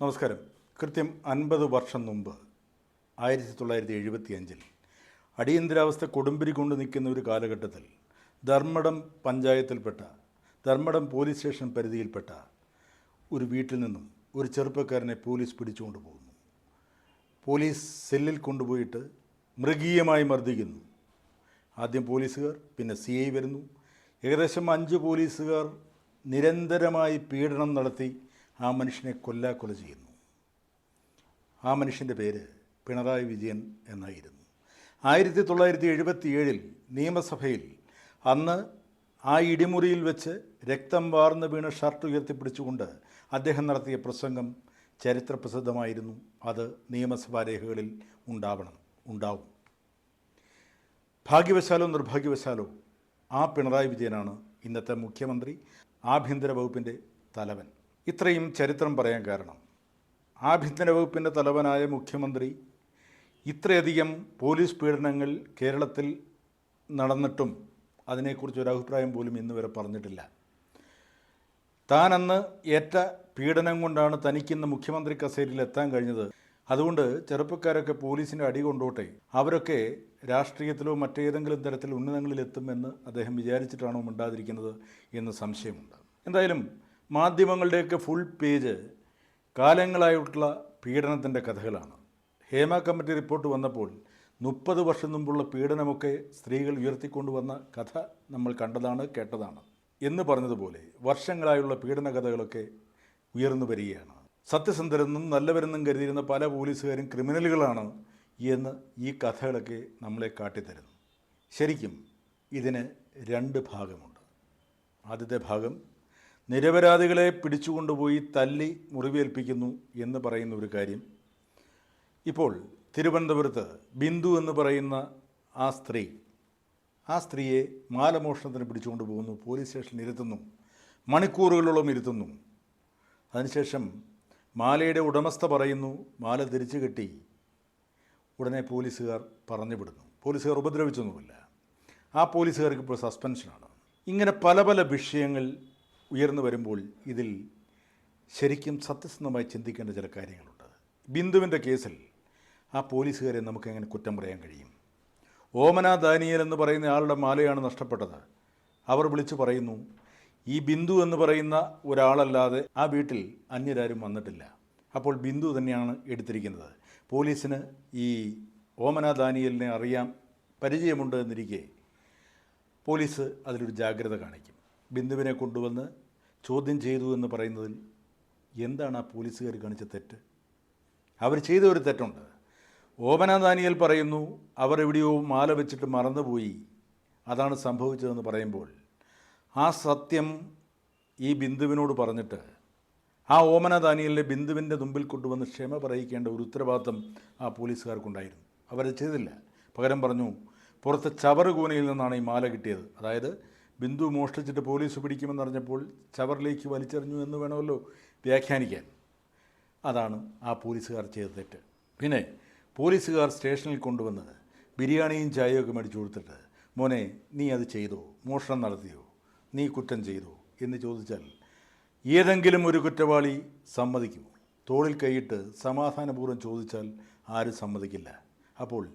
നമസ്കാരം. കൃത്യം അൻപത് വർഷം മുമ്പ് ആയിരത്തി തൊള്ളായിരത്തി എഴുപത്തി അഞ്ചിൽ അടിയന്തരാവസ്ഥ കൊടുമ്പിരി കൊണ്ട് നിൽക്കുന്ന ഒരു കാലഘട്ടത്തിൽ ധർമ്മടം പഞ്ചായത്തിൽപ്പെട്ട ധർമ്മടം പോലീസ് സ്റ്റേഷൻ പരിധിയിൽപ്പെട്ട ഒരു വീട്ടിൽ നിന്നും ഒരു ചെറുപ്പക്കാരനെ പോലീസ് പിടിച്ചുകൊണ്ട് പോകുന്നു. പോലീസ് സെല്ലിൽ കൊണ്ടുപോയിട്ട് മൃഗീയമായി മർദ്ദിക്കുന്നു. ആദ്യം പോലീസുകാർ പിന്നെ സി ഐ വരുന്നു. ഏകദേശം അഞ്ച് പോലീസുകാർ നിരന്തരമായി പീഡനം നടത്തി ആ മനുഷ്യനെ കൊല്ലാക്കൊല ചെയ്യുന്നു. ആ മനുഷ്യന്റെ പേര് പിണറായി വിജയൻ എന്നായിരുന്നു. ആയിരത്തി തൊള്ളായിരത്തി എഴുപത്തി ഏഴിൽ നിയമസഭയിൽ അന്ന് ആ ഇടിമുറിയിൽ വെച്ച് രക്തം വാർന്ന് വീണ് ഷർട്ട് ഉയർത്തിപ്പിടിച്ചുകൊണ്ട് അദ്ദേഹം നടത്തിയ പ്രസംഗം ചരിത്രപ്രസിദ്ധമായിരുന്നു. അത് നിയമസഭാ രേഖകളിൽ ഉണ്ടാവണം ഉണ്ടാവും. ഭാഗ്യവശാലോ നിർഭാഗ്യവശാലോ ആ പിണറായി വിജയനാണ് ഇന്നത്തെ മുഖ്യമന്ത്രി ആഭ്യന്തര വകുപ്പിന്റെ തലവൻ. ഇത്രയും ചരിത്രം പറയാൻ കാരണം. ആഭ്യന്തര വകുപ്പിന്റെ തലവനായ മുഖ്യമന്ത്രി ഇത്രയധികം പോലീസ് പീഡനങ്ങൾ കേരളത്തിൽ നടന്നിട്ടും അതിനെക്കുറിച്ച് ഒരു അഭിപ്രായം പോലും ഇന്ന് വരെ പറഞ്ഞിട്ടില്ല. താൻ അന്ന് ഏറ്റ പീഡനം കൊണ്ടാണ് തനിക്കിന്ന് മുഖ്യമന്ത്രി കസേരയിൽ എത്താൻ കഴിഞ്ഞത്. അതുകൊണ്ട് ചെറുപ്പക്കാരൊക്കെ പോലീസിന്റെ അടി കൊണ്ടോട്ടെ. അവരൊക്കെ രാഷ്ട്രീയത്തിലോ മറ്റേതെങ്കിലും തരത്തിൽ ഉന്നതങ്ങളിൽ എത്തുമെന്ന് അദ്ദേഹം വിചാരിച്ചിട്ടാണോ മിണ്ടാതിരിക്കുന്നത് എന്ന് സംശയമുണ്ട്. എന്തായാലും മാധ്യമങ്ങളുടെയൊക്കെ ഫുൾ പേജ് കാലങ്ങളായിട്ടുള്ള പീഡനത്തിന്റെ കഥകളാണ്. ഹേമ കമ്മിറ്റി റിപ്പോർട്ട് വന്നപ്പോൾ മുപ്പത് വർഷം മുമ്പുള്ള പീഡനമൊക്കെ സ്ത്രീകൾ ഉയർത്തിക്കൊണ്ടുവന്ന കഥ നമ്മൾ കണ്ടതാണ് കേട്ടതാണ് എന്ന് പറഞ്ഞതുപോലെ വർഷങ്ങളായുള്ള പീഡന കഥകളൊക്കെ ഉയർന്നു വരികയാണ്. സത്യസന്ധരെന്നും നല്ലവരെന്നും കരുതിയിരുന്ന പല പോലീസുകാരും ക്രിമിനലുകളാണ് എന്ന് ഈ കഥകളൊക്കെ നമ്മളെ കാട്ടിത്തരുന്നു. ശരിക്കും ഇതിന് രണ്ട് ഭാഗമുണ്ട്. ആദ്യത്തെ ഭാഗം നിരപരാധികളെ പിടിച്ചുകൊണ്ടുപോയി തല്ലി മുറിവേൽപ്പിക്കുന്നു എന്ന് പറയുന്ന ഒരു കാര്യം. ഇപ്പോൾ തിരുവനന്തപുരത്ത് ബിന്ദു എന്ന് പറയുന്ന ആ സ്ത്രീ ആ സ്ത്രീയെ മാലമോഷണത്തിന് പിടിച്ചുകൊണ്ട് പോകുന്നു പോലീസ് സ്റ്റേഷനിൽ ഇരുത്തുന്നു മണിക്കൂറുകളോളം ഇരുത്തുന്നു. അതിനുശേഷം മാലയുടെ ഉടമസ്ഥ പറയുന്നു മാല തിരിച്ചു കെട്ടി ഉടനെ പോലീസുകാർ പറഞ്ഞു വിടുന്നു പോലീസുകാർ ഉപദ്രവിച്ചൊന്നുമില്ല. ആ പോലീസുകാർക്ക് ഇപ്പോൾ സസ്പെൻഷനാണ്. ഇങ്ങനെ പല പല വിഷയങ്ങൾ ഉയർന്നു വരുമ്പോൾ ഇതിൽ ശരിക്കും സത്യസന്ധമായി ചിന്തിക്കേണ്ട ചില കാര്യങ്ങളുണ്ട്. ബിന്ദുവിന്റെ കേസിൽ ആ പോലീസുകാരെ നമുക്ക് എങ്ങനെ കുറ്റം പറയാൻ കഴിയും? ഓമന ദാനിയൽ എന്ന് പറയുന്ന ആളുടെ മാലയാണ് നഷ്ടപ്പെട്ടത്. അവർ വിളിച്ചു പറയുന്നു ഈ ബിന്ദു എന്ന് പറയുന്ന ഒരാളല്ലാതെ ആ വീട്ടിൽ അന്യരാരും വന്നിട്ടില്ല. അപ്പോൾ ബിന്ദു തന്നെയാണ് എടുത്തിരിക്കുന്നത്. പോലീസിന് ഈ ഓമന ദാനിയലിനെ അറിയാം പരിചയമുണ്ട് എന്നിരിക്കെ പോലീസ് അതിലൊരു ജാഗ്രത കാണിക്കും. ബിന്ദുവിനെ കൊണ്ടുവന്ന് ചോദ്യം ചെയ്തു എന്ന് പറയുന്നതിൽ എന്താണ് ആ പോലീസുകാർ കാണിച്ച തെറ്റ്? അവർ ചെയ്ത ഒരു തെറ്റുണ്ട്. ഓമന ദാനിയൽ പറയുന്നു അവർ എവിടെയോ മാല വെച്ചിട്ട് മറന്നുപോയി. അതാണ് സംഭവിച്ചതെന്ന് പറയുമ്പോൾ ആ സത്യം ഈ ബിന്ദുവിനോട് പറഞ്ഞിട്ട് ആ ഓമന ദാനിയലിനെ ബിന്ദുവിന്റെ മുമ്പിൽ കൊണ്ടുവന്ന് ക്ഷമ പറയിക്കേണ്ട ഒരു ഉത്തരവാദിത്തം ആ പോലീസുകാർക്കുണ്ടായിരുന്നു. അവരത് ചെയ്തില്ല. പകരം പറഞ്ഞു പുറത്ത് ചവറുകൂനയിൽ നിന്നാണ് ഈ മാല കിട്ടിയത്. അതായത് ബിന്ദു മോഷ്ടിച്ചിട്ട് പോലീസ് പിടിക്കുമെന്നറിഞ്ഞപ്പോൾ ചവറിലേക്ക് വലിച്ചെറിഞ്ഞു എന്ന് വേണമല്ലോ വ്യാഖ്യാനിക്കാൻ. അതാണ് ആ പോലീസുകാർ ചെയ്ത തെറ്റ്. പിന്നെ പോലീസുകാർ സ്റ്റേഷനിൽ കൊണ്ടുവന്നത് ബിരിയാണിയും ചായയൊക്കെ മേടിച്ചു കൊടുത്തിട്ട് മോനെ നീ അത് ചെയ്തോ? മോഷണം നടത്തിയോ? നീ കുറ്റം ചെയ്തോ? എന്ന് ചോദിച്ചാൽ ഏതെങ്കിലും ഒരു കുറ്റവാളി സമ്മതിക്കുമോ തോളിൽ കൈയിട്ട് സമാധാനപൂർവം ചോദിച്ചാൽ ആരും സമ്മതിക്കില്ല. അപ്പോൾ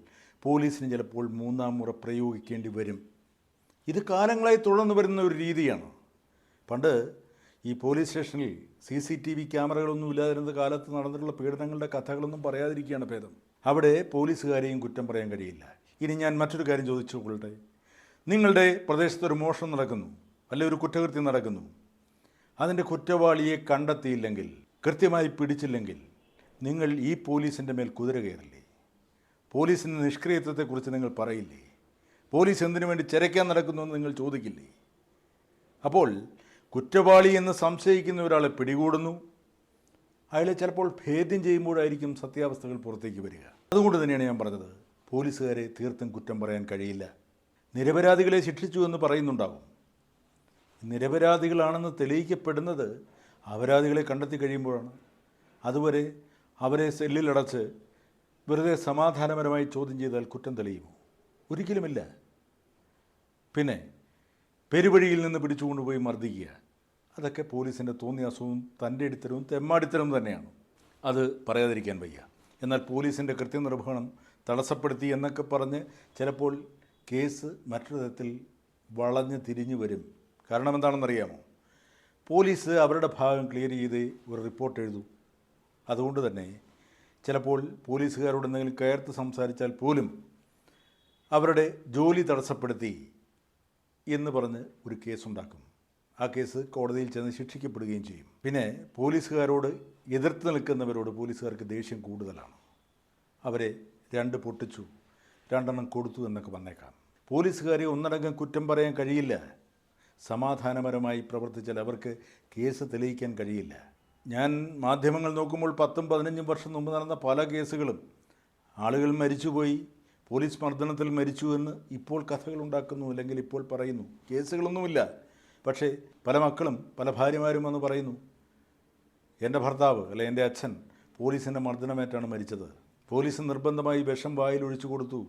പോലീസിന് ചിലപ്പോൾ മൂന്നാം മുറ പ്രയോഗിക്കേണ്ടി വരും. ഇത് കാലങ്ങളായി തുടർന്നു വരുന്ന ഒരു രീതിയാണ്. പണ്ട് ഈ പോലീസ് സ്റ്റേഷനിൽ സി സി ടി വി ക്യാമറകളൊന്നും ഇല്ലാതിരുന്ന കാലത്ത് നടന്നിട്ടുള്ള പീഡനങ്ങളുടെ കഥകളൊന്നും പറയാതിരിക്കുകയാണ് ഭേദം. അവിടെ പോലീസുകാരെയും കുറ്റം പറയാൻ കഴിയില്ല. ഇനി ഞാൻ മറ്റൊരു കാര്യം ചോദിച്ചു കൊള്ളട്ടെ നിങ്ങളുടെ പ്രദേശത്ത് ഒരു മോഷണം നടക്കുന്നു അല്ലെ ഒരു കുറ്റകൃത്യം നടക്കുന്നു? അതിന്റെ കുറ്റവാളിയെ കണ്ടെത്തിയില്ലെങ്കിൽ കൃത്യമായി പിടിച്ചില്ലെങ്കിൽ നിങ്ങൾ ഈ പോലീസിന്റെ മേൽ കുതിര കയറില്ലേ? പോലീസിന്റെ നിഷ്ക്രിയത്വത്തെക്കുറിച്ച് നിങ്ങൾ പറയില്ലേ? പോലീസ് എന്തിനു വേണ്ടി ചിരയ്ക്കാൻ നടക്കുന്നു എന്ന് നിങ്ങൾ ചോദിക്കില്ലേ? അപ്പോൾ കുറ്റവാളി എന്ന് സംശയിക്കുന്ന ഒരാളെ പിടികൂടുന്നു. അയാളെ ചിലപ്പോൾ ഭേദ്യം ചെയ്യുമ്പോഴായിരിക്കും സത്യാവസ്ഥകൾ പുറത്തേക്ക് വരിക. അതുകൊണ്ട് തന്നെയാണ് ഞാൻ പറഞ്ഞത് പോലീസുകാരെ തീർത്തും കുറ്റം പറയാൻ കഴിയില്ല. നിരപരാധികളെ ശിക്ഷിച്ചു എന്ന് പറയുന്നുണ്ടാവും. നിരപരാധികളാണെന്ന് തെളിയിക്കപ്പെടുന്നത് അപരാധികളെ കണ്ടെത്തി കഴിയുമ്പോഴാണ്. അതുവരെ അവരെ സെല്ലിലടച്ച് വെറുതെ സമാധാനപരമായി ചോദ്യം ചെയ്താൽ കുറ്റം തെളിയുമോ? ഒരിക്കലുമില്ല. പിന്നെ പെരുവഴിയിൽ നിന്ന് പിടിച്ചുകൊണ്ടുപോയി മർദ്ദിക്കുക. അതൊക്കെ പോലീസിന്റെ തോന്നിയാസവും തന്റെ ഇടിത്തരവും തെമ്മാടിത്തരവും തന്നെയാണ്. അത് പറയാതിരിക്കാൻ വയ്യ. എന്നാൽ പോലീസിന്റെ കൃത്യനിർവഹണം തടസ്സപ്പെടുത്തി എന്നൊക്കെ പറഞ്ഞ് ചിലപ്പോൾ കേസ് മറ്റൊരു തരത്തിൽ വളഞ്ഞ് തിരിഞ്ഞു വരും. കാരണം എന്താണെന്നറിയാമോ? പോലീസ് അവരുടെ ഭാഗം ക്ലിയർ ചെയ്ത് ഒരു റിപ്പോർട്ട് എഴുതും. അതുകൊണ്ട് തന്നെ ചിലപ്പോൾ പോലീസുകാരോട് എന്തെങ്കിലും കയർത്ത് സംസാരിച്ചാൽ പോലും അവരുടെ ജോലി തടസ്സപ്പെടുത്തി എന്ന് പറഞ്ഞ് ഒരു കേസുണ്ടാക്കും ആ കേസ് കോടതിയിൽ ചെന്ന് ശിക്ഷിക്കപ്പെടുകയും ചെയ്യും. പിന്നെ പോലീസുകാരോട് എതിർത്ത് നിൽക്കുന്നവരോട് പോലീസുകാർക്ക് ദേഷ്യം കൂടുതലാണ്. അവരെ രണ്ട് പൊട്ടിച്ചു രണ്ടെണ്ണം കൊടുത്തു എന്നൊക്കെ വന്നേക്കാം. പോലീസുകാരെ ഒന്നടങ്കം കുറ്റം പറയാൻ കഴിയില്ല. സമാധാനപരമായി പ്രവർത്തിച്ചാൽ അവർക്ക് കേസ് തെളിയിക്കാൻ കഴിയില്ല. ഞാൻ മാധ്യമങ്ങൾ നോക്കുമ്പോൾ പത്തും പതിനഞ്ചും വർഷം മുമ്പ് നടന്ന പല കേസുകളും ആളുകൾ മരിച്ചുപോയി പോലീസ് മർദ്ദനത്തിൽ മരിച്ചു എന്ന് ഇപ്പോൾ കഥകൾ ഉണ്ടാക്കുന്നു അല്ലെങ്കിൽ ഇപ്പോൾ പറയുന്നു. കേസുകളൊന്നുമില്ല. പക്ഷേ പല മക്കളും പല ഭാര്യമാരും വന്ന് പറയുന്നു എന്റെ ഭർത്താവ് അല്ലെ എന്റെ അച്ഛൻ പോലീസിന്റെ മർദ്ദനമേറ്റാണ് മരിച്ചത്. പോലീസ് നിർബന്ധമായി വിഷം വായിൽ ഒഴിച്ചു കൊടുത്തു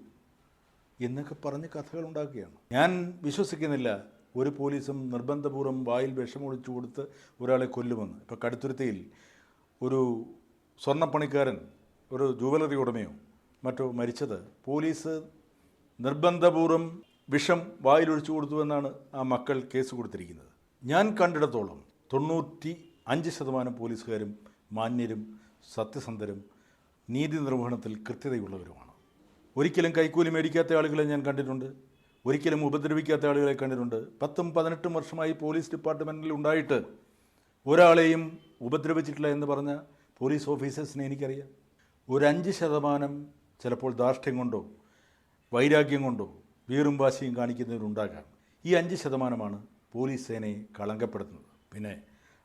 എന്നൊക്കെ പറഞ്ഞ് കഥകൾ ഉണ്ടാക്കുകയാണ്. ഞാൻ വിശ്വസിക്കുന്നില്ല ഒരു പോലീസും നിർബന്ധപൂർവം വായിൽ വിഷമൊഴിച്ചു കൊടുത്ത് ഒരാളെ കൊല്ലുമെന്ന്. ഇപ്പോൾ കടുത്തുരുത്തിയിൽ ഒരു സ്വർണപ്പണിക്കാരൻ ഒരു ജുവലറി ഉടമയോ മറ്റോ മരിച്ചത്. പോലീസ് നിർബന്ധപൂർവം വിഷം വായിലൊഴിച്ചു കൊടുത്തുവെന്നാണ് ആ മക്കൾ കേസ് കൊടുത്തിരിക്കുന്നത്. ഞാൻ കണ്ടിടത്തോളം തൊണ്ണൂറ്റി അഞ്ച് ശതമാനം പോലീസുകാരും മാന്യരും സത്യസന്ധരും നീതി നിർവഹണത്തിൽ കൃത്യതയുള്ളവരുമാണ്. ഒരിക്കലും കൈക്കൂലി മേടിക്കാത്ത ആളുകളെ ഞാൻ കണ്ടിട്ടുണ്ട്. ഒരിക്കലും ഉപദ്രവിക്കാത്ത ആളുകളെ കണ്ടിട്ടുണ്ട്. പത്തും പതിനെട്ടും വർഷമായി പോലീസ് ഡിപ്പാർട്ട്മെന്റിൽ ഉണ്ടായിട്ട് ഒരാളെയും ഉപദ്രവിച്ചിട്ടില്ല എന്ന് പറഞ്ഞ പോലീസ് ഓഫീസേഴ്സിനെ എനിക്കറിയാം. ഒരു ശതമാനം ചിലപ്പോൾ ധാർഷ്ട്യം കൊണ്ടോ വൈരാഗ്യം കൊണ്ടോ വീറും വാശിയും കാണിക്കുന്നവരുണ്ടാകാം. ഈ അഞ്ച് ശതമാനമാണ് പോലീസ് സേനയെ കളങ്കപ്പെടുത്തുന്നത്. പിന്നെ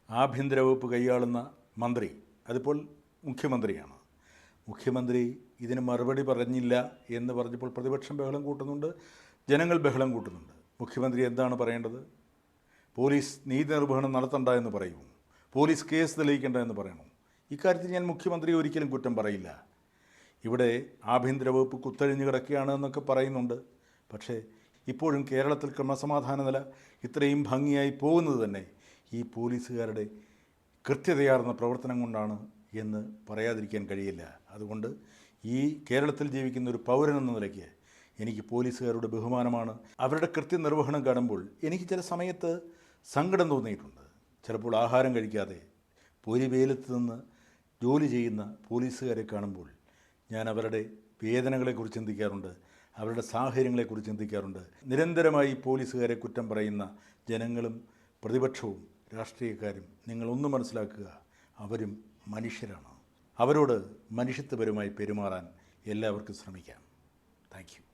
ആഭ്യന്തര വകുപ്പ് കൈയാളുന്ന മന്ത്രി അതിപ്പോൾ മുഖ്യമന്ത്രിയാണ്. മുഖ്യമന്ത്രി ഇതിന് മറുപടി പറഞ്ഞില്ല എന്ന് പറഞ്ഞപ്പോൾ പ്രതിപക്ഷം ബഹളം കൂട്ടുന്നുണ്ട് ജനങ്ങൾ ബഹളം കൂട്ടുന്നുണ്ട്. മുഖ്യമന്ത്രി എന്താണ് പറയേണ്ടത്? പോലീസ് നീതി നിർവഹണം നടത്തണ്ട എന്ന് പറയുമോ? പോലീസ് കേസ് തെളിയിക്കേണ്ട എന്ന് പറയണോ ഇക്കാര്യത്തിൽ ഞാൻ മുഖ്യമന്ത്രിയെ ഒരിക്കലും കുറ്റം പറയില്ല. ഇവിടെ ആഭ്യന്തര വകുപ്പ് കുത്തഴിഞ്ഞ് കിടക്കുകയാണ് എന്നൊക്കെ പറയുന്നുണ്ട്. പക്ഷേ ഇപ്പോഴും കേരളത്തിൽ ക്രമസമാധാന നില ഇത്രയും ഭംഗിയായി പോകുന്നത് തന്നെ ഈ പോലീസുകാരുടെ കൃത്യതയാർന്ന പ്രവർത്തനം കൊണ്ടാണ് എന്ന് പറയാതിരിക്കാൻ കഴിയില്ല. അതുകൊണ്ട് ഈ കേരളത്തിൽ ജീവിക്കുന്ന ഒരു പൗരൻ എന്ന നിലയ്ക്ക് എനിക്ക് പോലീസുകാരുടെ ബഹുമാനമാണ്. അവരുടെ കൃത്യനിർവഹണം കാണുമ്പോൾ എനിക്ക് ചില സമയത്ത് സങ്കടം തോന്നിയിട്ടുണ്ട്. ചിലപ്പോൾ ആഹാരം കഴിക്കാതെ പൊരി വെയിലത്ത് നിന്ന് ജോലി ചെയ്യുന്ന പോലീസുകാരെ കാണുമ്പോൾ ഞാൻ അവരുടെ വേദനകളെക്കുറിച്ച് ചിന്തിക്കാറുണ്ട്. അവരുടെ സാഹചര്യങ്ങളെക്കുറിച്ച് ചിന്തിക്കാറുണ്ട്. നിരന്തരമായി പോലീസുകാരെ കുറ്റം പറയുന്ന ജനങ്ങളും പ്രതിപക്ഷവും രാഷ്ട്രീയക്കാരും നിങ്ങളൊന്ന് മനസ്സിലാക്കുക അവരും മനുഷ്യരാണ്. അവരോട് മനുഷ്യത്വപരമായി പെരുമാറാൻ എല്ലാവർക്കും ശ്രമിക്കാം. താങ്ക്